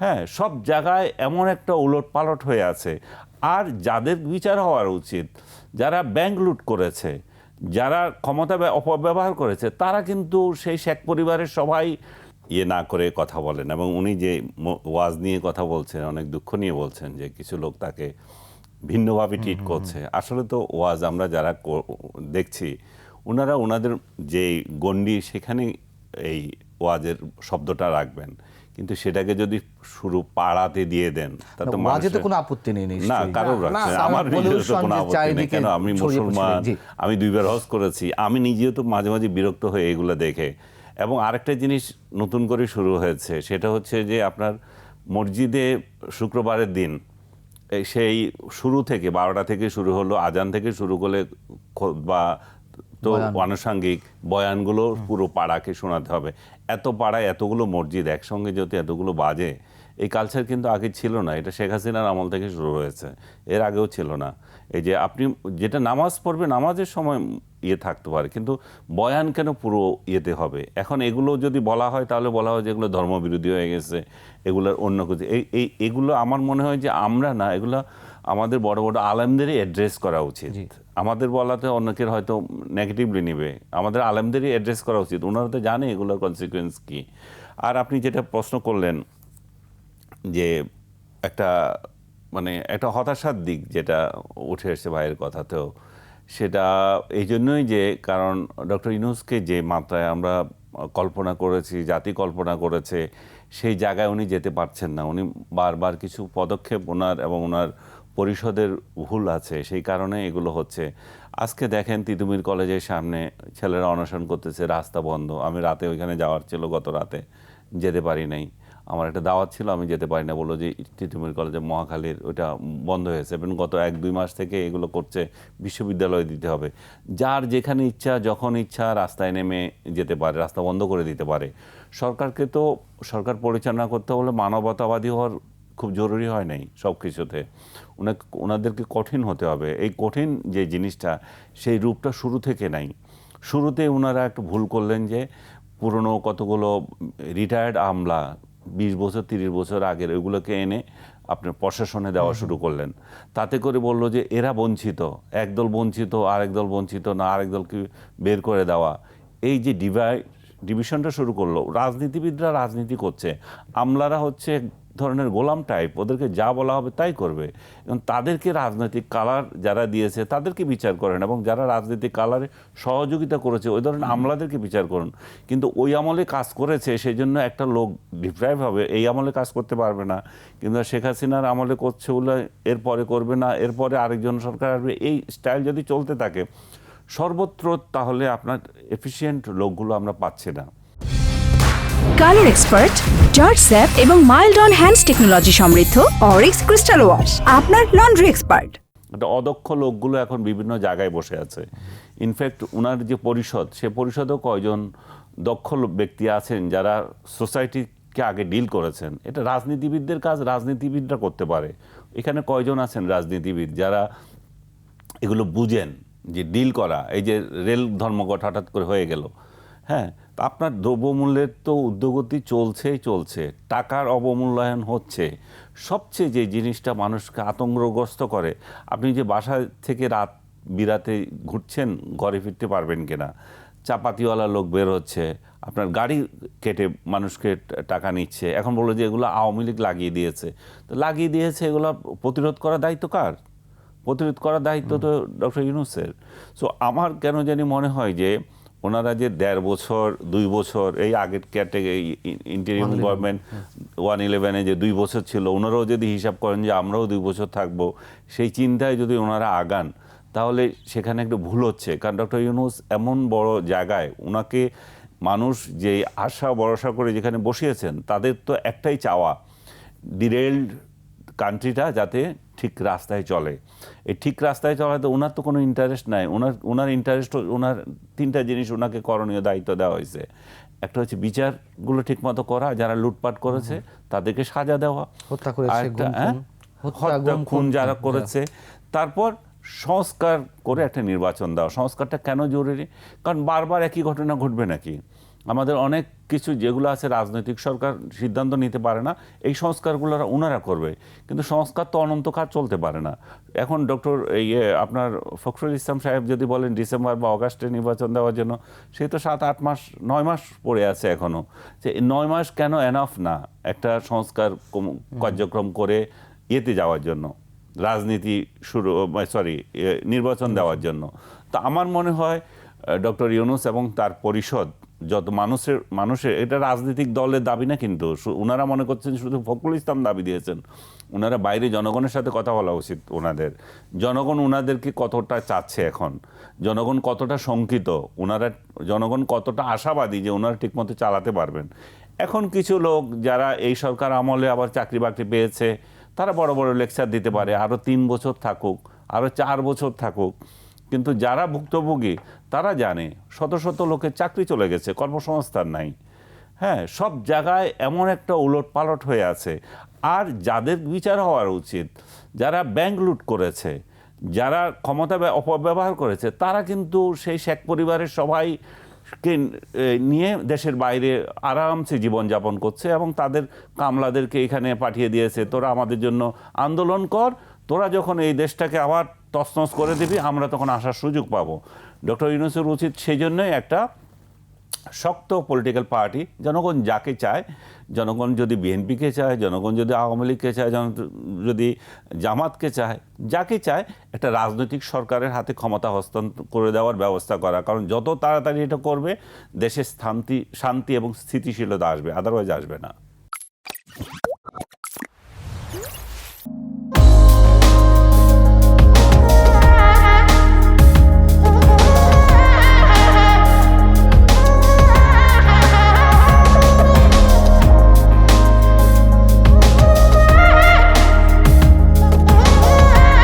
হ্যাঁ সব জায়গায় এমন একটা উলট পালট হয়ে আছে। আর যাদের বিচার হওয়ার উচিত যারা ব্যাংক লুট করেছে যারা ক্ষমতা অপব্যবহার করেছে তারা কিন্তু সেই শেখ পরিবারের সবাই ইয়ে না করে কথা বলেন। এবং উনি যে ওয়াজ নিয়ে কথা বলছেন অনেক দুঃখ নিয়ে বলছেন যে কিছু লোক তাকে ভিন্নভাবে ট্রিট করছে। আসলে তো ওয়াজ আমরা যারা দেখছি ওনারা ওনাদের যে গণ্ডি সেখানে এই ওয়াজের শব্দটা রাখবেন। কিন্তু সেটাকে যদি শুরু পাড়াতে দিয়ে দেন তা তো ওয়াজে তো কোনো আপত্তি নেই না নিশ্চয়ই। কারোর রাখছে। আমার নিজস্ব কোনো আপত্তি নেই। কেন? আমি মুসলমান আমি দুইবার হজ করেছি। আমি নিজেও তো মাঝে মাঝে বিরক্ত হয়ে এগুলো দেখে। এবং আরেকটা জিনিস নতুন করে শুরু হয়েছে সেটা হচ্ছে যে আপনার মসজিদে শুক্রবারের দিন সেই শুরু থেকে বারোটা থেকে শুরু হলো আজান থেকে শুরু করলে বা তো আনুষাঙ্গিক বয়ানগুলো পুরো পাড়াকে শোনাতে হবে। এত পাড়ায় এতগুলো মসজিদ একসঙ্গে যদি এতগুলো বাজে এই কালচার কিন্তু আগে ছিল না। এটা শেখ হাসিনার আমল থেকে শুরু হয়েছে। এর আগেও ছিল না। এই যে আপনি যেটা নামাজ পড়বে নামাজের সময় ইয়ে থাকতে পারে কিন্তু বয়ান কেন পুরো ইয়েতে হবে? এখন এগুলো যদি বলা হয় তাহলে বলা হয় যে এগুলো ধর্মবিরোধী হয়ে গেছে এগুলোর অন্য কিছু। এই এই এগুলো আমার মনে হয় যে আমরা না এগুলো আমাদের বড় বড় আলেমদেরই অ্যাড্রেস করা উচিত। আমাদের বলাতে অনেকের হয়তো নেগেটিভলি নেবে। আমাদের আলেমদেরই অ্যাড্রেস করা উচিত। ওনারা তো জানে এগুলোর কনসিকুয়েন্স কী। আর আপনি যেটা প্রশ্ন করলেন যে একটা মানে একটা হতাশার দিক যেটা উঠে এসেছে ভাইয়ের কথাতেও সেটা এই জন্যই যে কারণ ডক্টর ইনুসকে যে মাত্রায় আমরা কল্পনা করেছি জাতি কল্পনা করেছে সেই জায়গায় উনি যেতে পারছেন না। উনি বারবার কিছু পদক্ষেপ ওনার এবং ওনার পরিষদের ভুল আছে, সেই কারণে এগুলো হচ্ছে। আজকে দেখেন তিতুমির কলেজের সামনে ছেলেরা অনশন করতেছে, রাস্তা বন্ধ। আমি রাতে ওইখানে যাওয়ার ছিল, গত রাতে। যেতে পারি নাই। আমার একটা দাওয়াত ছিল, আমি যেতে পারি না। বলল যে, তিতুমির কলেজে মহাখালীর ওটা বন্ধ হয়েছে। এবং গত এক, দুই মাস থেকে এগুলো করছে, বিশ্ববিদ্যালয়ে দিতে হবে। যার যেখানে ইচ্ছা, যখন ইচ্ছা, রাস্তায় নেমে যেতে পারে, রাস্তা বন্ধ করে দিতে পারে। সরকারকে তো, সরকার পরিচালনা করতে হলে মানবতাবাদী হওয়ার খুব জরুরি হয় নাই সব কিছুতে ওনাকে ওনাদেরকে কঠিন হতে হবে। এই কঠিন যে জিনিসটা সেই রূপটা শুরু থেকে নাই। শুরুতে ওনারা একটু ভুল করলেন যে পুরনো কতগুলো রিটায়ার্ড আমলা বিশ বছর তিরিশ বছর আগের ওইগুলোকে এনে আপনার প্রশাসনে দেওয়া শুরু করলেন। তাতে করে বলল যে এরা বঞ্চিত। একদল বঞ্চিত আরেক দল বঞ্চিত না আরেক দলকে বের করে দেওয়া। এই যে ডিভাই ডিভিশনটা শুরু করল। রাজনীতিবিদরা রাজনীতি করছে। আমলারা হচ্ছে ধরনের গোলাম টাইপ ওদেরকে যা বলা হবে তাই করবে। এবং তাদেরকে রাজনৈতিক কালার যারা দিয়েছে তাদেরকে বিচার করেন এবং যারা রাজনৈতিক কালারে সহযোগিতা করেছে ওই ধরনের আমলাদেরকে বিচার করুন। কিন্তু ওই আমলে কাজ করেছে সেই জন্য একটা লোক ডিপ্রাইভ হবে এই আমলে কাজ করতে পারবে না। কিন্তু শেখ হাসিনার আমলে করছে বলে এরপরে করবে না এরপরে আরেকজন সরকার আসবে এই স্টাইল যদি চলতে থাকে সর্বত্র তাহলে আপনার এফিসিয়েন্ট লোকগুলো আমরা পাচ্ছি না। কালার এক্সপার্ট জর্জ স্যাপ এবং মাইল্ড অন হ্যান্ডস টেকনোলজি সমৃদ্ধ অরিক্স ক্রিস্টাল ওয়াশ, আপনার লন্ড্রি এক্সপার্ট। অদক্ষ লোকগুলো এখন বিভিন্ন জায়গায় বসে আছে। ইনফ্যাক্ট ওনার যে পরিষদ, সে পরিষদেও কয়জন দক্ষ ব্যক্তি আছেন যারা সোসাইটিকে আগে ডিল করেছেন। এটা রাজনীতিবিদদের কাজ, রাজনীতিবিদরা করতে পারে। এখানে কয়জন আছেন রাজনীতিবিদ যারা এগুলো বুঝেন যে ডিল করা, এই যে রেল ধর্মঘট হঠাৎ করে হয়ে গেল। হ্যাঁ আপনার দ্রব্যমূল্যের তো উদ্যোগতি চলছেই চলছে টাকার অবমূল্যায়ন হচ্ছে। সবচেয়ে যে জিনিসটা মানুষকে আতঙ্কগ্রস্ত করে আপনি যে বাসা থেকে রাত বিরাতে ঘুরছেন ঘরে ফিরতে পারবেন কিনা চাপাতিওয়ালা লোক বের হচ্ছে আপনার গাড়ি কেটে মানুষকে টাকা নিচ্ছে এখন বলল যে এগুলো আওয়ামী লীগ লাগিয়ে দিয়েছে। তো লাগিয়ে দিয়েছে এগুলো প্রতিরোধ করার দায়িত্ব কার? প্রতিরোধ করার দায়িত্ব তো ডক্টর ইউনুসের। সো আমার কেন জানি মনে হয় যে ওনারা যে দেড় বছর দুই বছর এই আগের ক্যাটে ইন্টারিম গভর্নমেন্ট ওয়ান ইলেভেনে যে দুই বছর ছিল ওনারাও যদি হিসাব করেন যে আমরাও দুই বছর থাকব সেই চিন্তায় যদি ওনারা আগান তাহলে সেখানে একটু ভুল হচ্ছে। কারণ ডক্টর ইউনুস এমন বড় জায়গায় ওনাকে মানুষ যে আশা ভরসা করে যেখানে বসিয়েছেন তাদের তো একটাই চাওয়া ডিরেল্ড কান্ট্রিটা যাতে ঠিক রাস্তায় চলে। এই ঠিক রাস্তায় চলাতে ওনার তো কোনো ইন্টারেস্ট নাই। ওনার ওনার ইন্টারেস্ট ওনার তিনটা জিনিস ওনাকে করণীয় দায়িত্ব দেওয়া হয়েছে। একটা হচ্ছে বিচারগুলো ঠিকমতো করা যারা লুটপাট করেছে তাদেরকে সাজা দেওয়া। হত্যা করেছে। হ্যাঁ? হত্যা, খুন খুন, যারা করেছে তারপর সংস্কার করে একটা নির্বাচন দেওয়া সংস্কারটা কেন জরুরি? কারণ বারবার একই ঘটনা ঘটবে নাকি? আমাদের অনেক কিছু যেগুলো আছে রাজনৈতিক সরকার সিদ্ধান্ত নিতে পারে না এই সংস্কারগুলো ওনারা করবে। কিন্তু সংস্কার তো অনন্তকাল চলতে পারে না। এখন ডক্টর ইয়ে আপনার ফখরুল ইসলাম সাহেব যদি বলেন ডিসেম্বর বা অগাস্টে নির্বাচন দেওয়ার জন্য সে তো সাত আট মাস নয় মাস পড়ে আছে এখনও যে নয় মাস কেন এনাফ না একটা সংস্কার কার্যক্রম করে ইয়েতে যাওয়ার জন্য রাজনীতি শুরু সরি নির্বাচন দেওয়ার জন্য। তো আমার মনে হয় ডক্টর ইউনুস এবং তার পরিষদ যত মানুষের মানুষের, এটা রাজনৈতিক দলের দাবি না কিন্তু। ওনারা মনে করছেন শুধু ফখরুল ইসলাম দাবি দিয়েছেন। ওনারা বাইরে জনগণের সাথে কথা বলা উচিত ওনাদের জনগণ ওনাদেরকে কতটা চাচ্ছে এখন? জনগণ কতটা শঙ্কিত? ওনারা জনগণ কতটা আশাবাদী যে ওনারা ঠিকমতো চালাতে পারবেন? এখন কিছু লোক যারা এই সরকার আমলে আবার চাকরি বাকরি পেয়েছে, তারা বড় বড় লেকচার দিতে পারে। আরও তিন বছর থাকুক আরও চার বছর থাকুক। কিন্তু যারা ভুক্তভোগী, তারা জানে শত শত লোকের চাকরি চলে গেছে, কর্মসংস্থান নাই। হ্যাঁ সব জায়গায় এমন একটা উলট পালট হয়ে আছে। আর যাদের বিচার হওয়ার উচিত, যারা ব্যাংক লুট করেছে, যারা ক্ষমতা অপব্যবহার করেছে, তারা কিন্তু সেই শেখ পরিবারের সবাই কে নিয়ে দেশের বাইরে আরামসে জীবনযাপন করছে এবং তাদের কামলাদেরকে এখানে পাঠিয়ে দিয়েছে, তোরা আমাদের জন্য আন্দোলন কর, তোরা যখন এই দেশটাকে আবার তছনছ করে দিবি, আমরা তখন আসার সুযোগ পাবো। ডক্টর ইউনুসের উচিত সেই জন্যই একটা শক্ত পলিটিক্যাল পার্টি জনগণ যাকে চায়, জনগণ যদি বিএনপিকে চায়, জনগণ যদি আওয়ামী লীগকে চায়, জন- যদি জামাতকে চায়, যাকে চায়, একটা রাজনৈতিক সরকারের হাতে ক্ষমতা হস্তান্তর করে দেওয়ার ব্যবস্থা করা। কারণ যত তাড়াতাড়ি এটা করবে দেশে শান্তি শান্তি এবং স্থিতিশীলতা আসবে আদারওয়াইজ আসবে না।